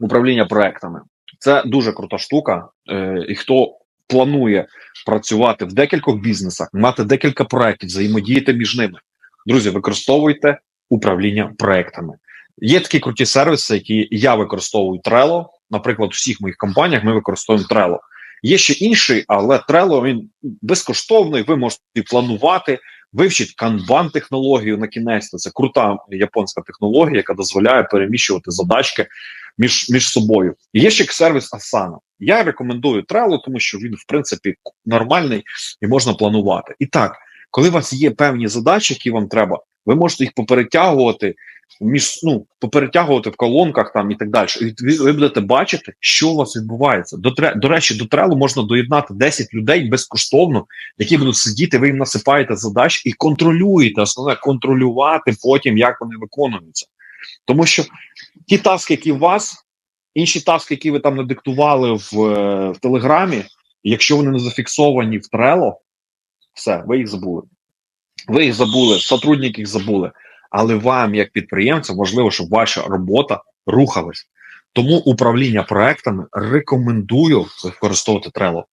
управління проектами. Це дуже крута штука. Е, і хто планує працювати в декількох бізнесах, мати декілька проєктів, взаємодіяти між ними. Друзі, використовуйте управління проектами. Є такі круті сервіси, які я використовую Trello. Наприклад, у всіх моїх компаніях ми використовуємо Trello. Є ще інший, але Trello він безкоштовний. Ви можете планувати, вивчіть канбан технологію на кінець. Це крута японська технологія, яка дозволяє переміщувати задачки між між собою. Є ще сервіс Asana. Я рекомендую Trello, тому що він, в принципі, нормальний і можна планувати. І так, коли у вас є певні задачі, які вам треба, ви можете їх поперетягувати між ну поперетягувати в колонках там і так далі. І ви, будете бачити, що у вас відбувається. До до речі, до трелу можна доєднати 10 людей безкоштовно, які будуть сидіти. Ви їм насипаєте задач і контролюєте. Основне контролювати потім, як вони виконуються. Тому що ті таски, які у вас, інші таски, які ви там надиктували в, в Телеграмі, якщо вони не зафіксовані в Трело, все, ви їх забули. Ви їх забули, сотрудники їх забули. Але вам, як підприємцям, важливо, щоб ваша робота рухалась. Тому управління проектами рекомендую використовувати Trello.